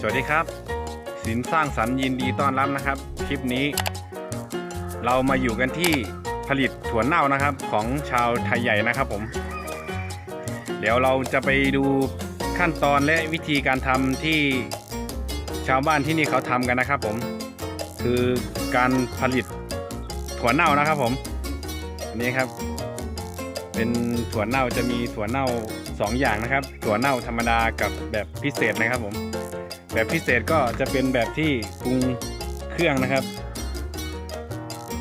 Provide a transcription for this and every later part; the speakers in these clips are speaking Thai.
สวัสดีครับ สินสร้างสรรค์ยินดีต้อนรับนะครับ คลิปนี้ เรามาอยู่กันที่ผลิตถั่วเน่านะครับของชาวไทยใหญ่นะครับผม เดี๋ยวเราจะไปดูขั้นตอนและวิธีการทำที่ชาวบ้านที่นี่เขาทำกันนะครับผม คือการผลิตถั่วเน่านะครับผมอันนี้ครับ เป็นถั่วเน่าจะมีถั่วเน่าสองอย่างนะครับ ถั่วเน่าธรรมดากับแบบพิเศษนะครับผม แบบพิเศษก็จะเป็นแบบที่ปรุงเครื่องนะครับ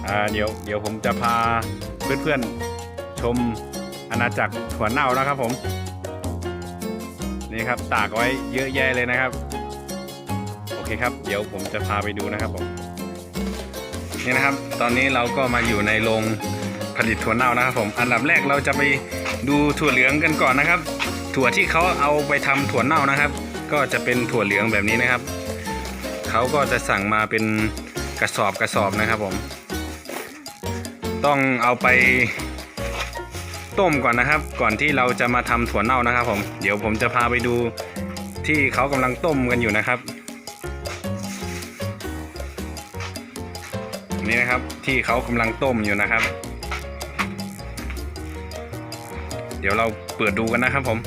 อ่าเดี๋ยวเดี๋ยวผมจะพาเพื่อนๆชมอาณาจักรถั่วเน่านะครับผมนี่ครับตากไว้เยอะแยะเลยนะครับ โอเคครับ เดี๋ยวผมจะพาไปดูนะครับผมนี่นะครับ ตอนนี้เราก็มาอยู่ในโรงผลิตถั่วเน่านะครับ ผมอันดับแรกเราจะไปดูถั่วเหลืองกันก่อนนะครับ ถั่วที่เขาเอาไปทำถั่วเน่านะครับ ก็จะเป็นถั่วเหลืองแบบนี้นะครับ เขาก็จะสั่งมาเป็นกระสอบกระสอบนะครับผม ต้องเอาไปต้มก่อนนะครับ ก่อนที่เราจะมาทำถั่วเน่านะครับผม เดี๋ยวผมจะพาไปดูที่เขากำลังต้มกันอยู่นะครับ นี่นะครับที่เขากำลังต้มอยู่นะครับ เดี๋ยวเราเปิดดูกันนะครับผม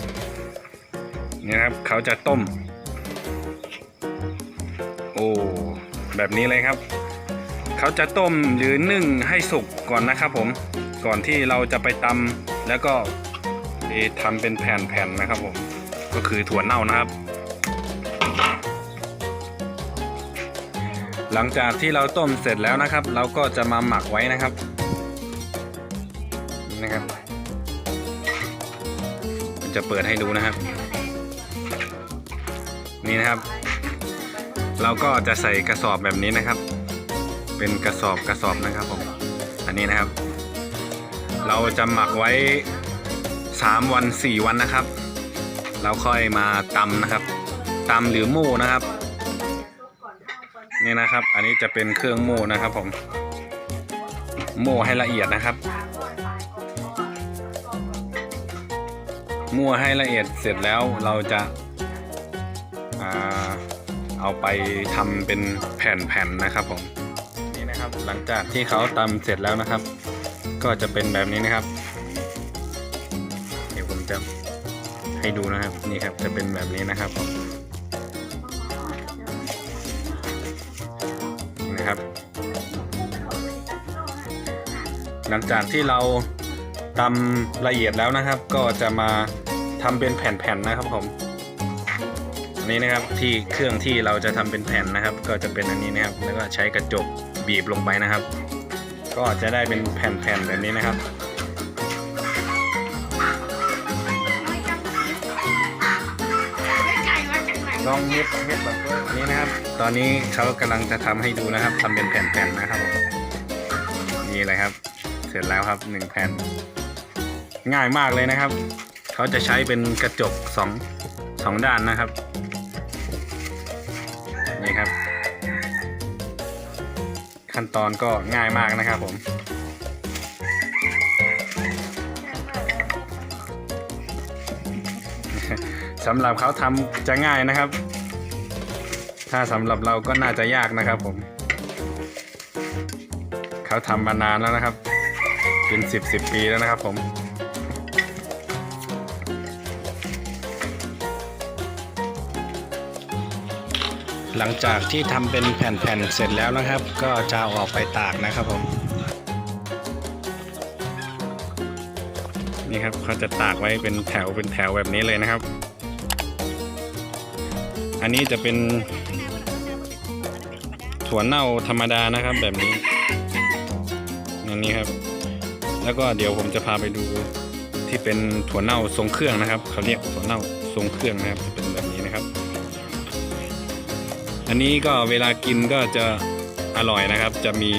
นี่นะครับ เขาจะต้ม โอ้แบบนี้เลยครับ เขาจะต้มหรือนึ่งให้สุกก่อนนะครับผมก่อนที่เราจะไปตำแล้วก็ทำเป็นแผ่นๆนะครับผมก็คือถั่วเน่านะครับ หลังจากที่เราต้มเสร็จแล้วนะครับ เราก็จะมาหมักไว้นะครับนะครับ จะเปิดให้ดูนะครับ นี่นะครับ เราก็จะใส่กระสอบแบบนี้นะครับ เป็นกระสอบกระสอบนะครับผมอันนี้นะครับ เราจะหมักไว้ 3 วัน 4 วันนะครับ เราค่อยมาตำนะครับตำหรือโม่นะครับนี่นะครับ อันนี้จะเป็นเครื่องโม่นะครับผมโม่ให้ละเอียดนะครับมั่วให้ละเอียดเสร็จแล้วเราจะ เอาไปทำเป็นแผ่นๆนะครับผมนี่นะครับหลังจากที่เขาตำเสร็จแล้วนะครับ ก็จะเป็นแบบนี้นะครับ เดี๋ยวผมจะให้ดูนะครับนี่ครับจะเป็นแบบนี้นะครับผมนี่นะครับ หลังจากที่เราตำละเอียดแล้วนะครับ ก็จะมาทำเป็นแผ่นๆนะครับผม อันนี้นะครับที่เครื่องที่เราจะทำเป็นแผ่นนะครับ ก็จะเป็นอันนี้นะครับ แล้วก็ใช้กระจกบีบลงไปนะครับ ก็จะได้เป็นแผ่นๆแบบนี้นะครับลองเม็ดเม็ดแบบนี้นะครับ ตอนนี้เขากำลังจะทำให้ดูนะครับทำเป็นแผ่นๆนะครับผมนี่เลยครับ เสร็จแล้วครับหนึ่งแผ่น ง่ายมากเลยนะครับ เขาจะใช้เป็นกระจกสองสองด้านนะครับ ขั้นตอนก็ง่ายมากนะครับผมสำหรับเขาทำจะง่ายนะครับ ถ้าสำหรับเราก็น่าจะยากนะครับผม เขาทำมานานแล้วนะครับ เป็นสิบสิบปีแล้วนะครับผม หลังจากที่ทำเป็นแผ่นๆเสร็จแล้วนะครับ ก็จะเอาออกไปตากนะครับผม นี่ครับเขาจะตากไว้เป็นแถวเป็นแถวแบบนี้เลยนะครับ อันนี้จะเป็นถั่วเน่าธรรมดานะครับแบบนี้อันนี้ครับ แล้วก็เดี๋ยวผมจะพาไปดูที่เป็นถั่วเน่าทรงเครื่องนะครับเขาเรียกถั่วเน่าทรงเครื่องนะครับ อันนี้ก็เวลากินก็จะอร่อยนะครับ จะมี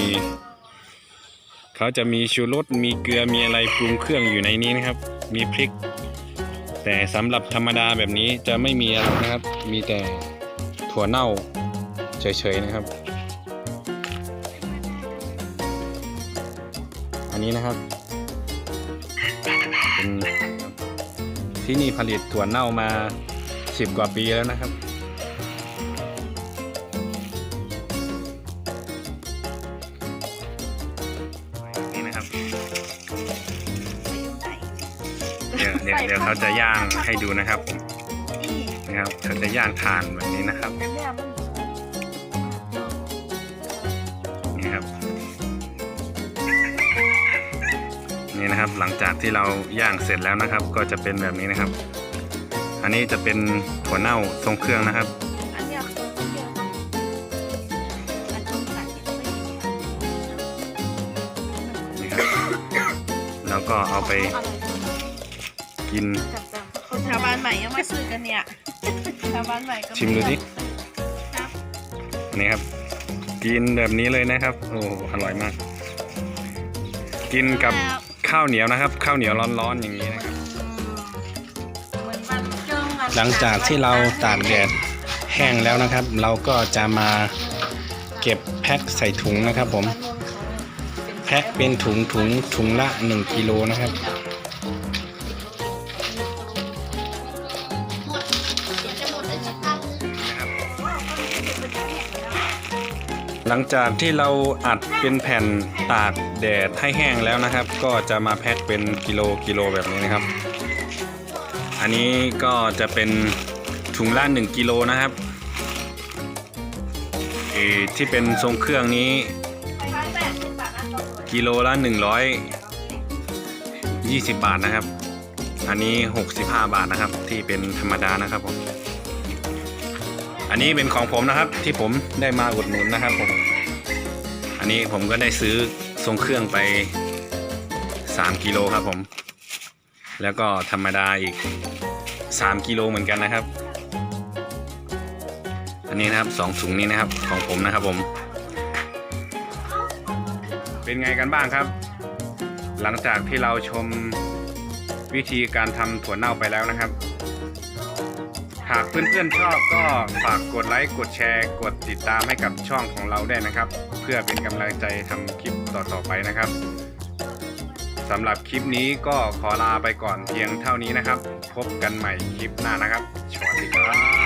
เขาจะมีชูรสมีเกลือมีอะไรปรุงเครื่องอยู่ในนี้นะครับ มีพริก แต่สำหรับธรรมดาแบบนี้จะไม่มีอะไรนะครับ มีแต่ถั่วเน่าเฉยๆนะครับ อันนี้นะครับเป็นที่นี่ผลิตถั่วเน่ามา10กว่าปีแล้วนะครับ ดี๋ยวเดี๋ยวเขาจะย่างให้ดูนะครับผมนี่นะครับเขาจะย่างทานแบบนี้นะครับอันเนี้ยมันนี่ครับ นี่นะครับหลังจากที่เราย่างเสร็จแล้วนะครับ ก็จะเป็นแบบนี้นะครับ อันนี้จะเป็นถั่วเน่าทรงเครื่องนะครับอันเนี้ยคือเดียวอันต้องใส่ไปนี่ครับแล้วก็เอาไป กิน คนชาวบ้านใหม่ยังไม่ซื้อกันเนี่ย ชาวบ้านใหม่ก็ไชิมดูสิครับนี่ครับ กินแบบนี้เลยนะครับ โอ้อร่อยมาก กินกับแล้วข้าวเหนียวนะครับ ข้าวเหนียวร้อนๆอย่างนี้นะครับเหมือนวันเจิ้งวันหลังจากที่เราตากแดดแห้งแล้วนะครับ เราก็จะมาเก็บแพ็คใส่ถุงนะครับผม แพ็คเป็นถุงถุงถุงละ 1กิโลนะครับ หลังจากที่เราอัดเป็นแผ่นตากแดดให้แห้งแล้วนะครับ ก็จะมาแพ็คเป็นกิโลกิโลแบบนี้นะครับ อันนี้ก็จะเป็นถุงละ1กิโลนะครับที่เป็นทรงเครื่องนี้ กิโลละ 120 บาทนะครับ อันนี้ 65 บาทนะครับ ที่เป็นธรรมดานะครับผม อันนี้เป็นของผมนะครับที่ผมได้มาอุดหนุนนะครับผม อันนี้ผมก็ได้ซื้อทรงเครื่องไป 3 กิโลครับผม แล้วก็ธรรมดาอีก 3 กิโลเหมือนกันนะครับ อันนี้นะครับสองถุงนี้นะครับของผมนะครับผม เป็นไงกันบ้างครับ หลังจากที่เราชมวิธีการทำถั่วเน่าไปแล้วนะครับ หากเพื่อนๆชอบก็ฝากกดไลค์กดแชร์ กดติดตามให้กับช่องของเราได้นะครับ เพื่อเป็นกำลังใจทำคลิปต่อๆไปนะครับสำหรับคลิปนี้ก็ขอลาไปก่อนเพียงเท่านี้นะครับ พบกันใหม่คลิปหน้านะครับสวัสดีครับ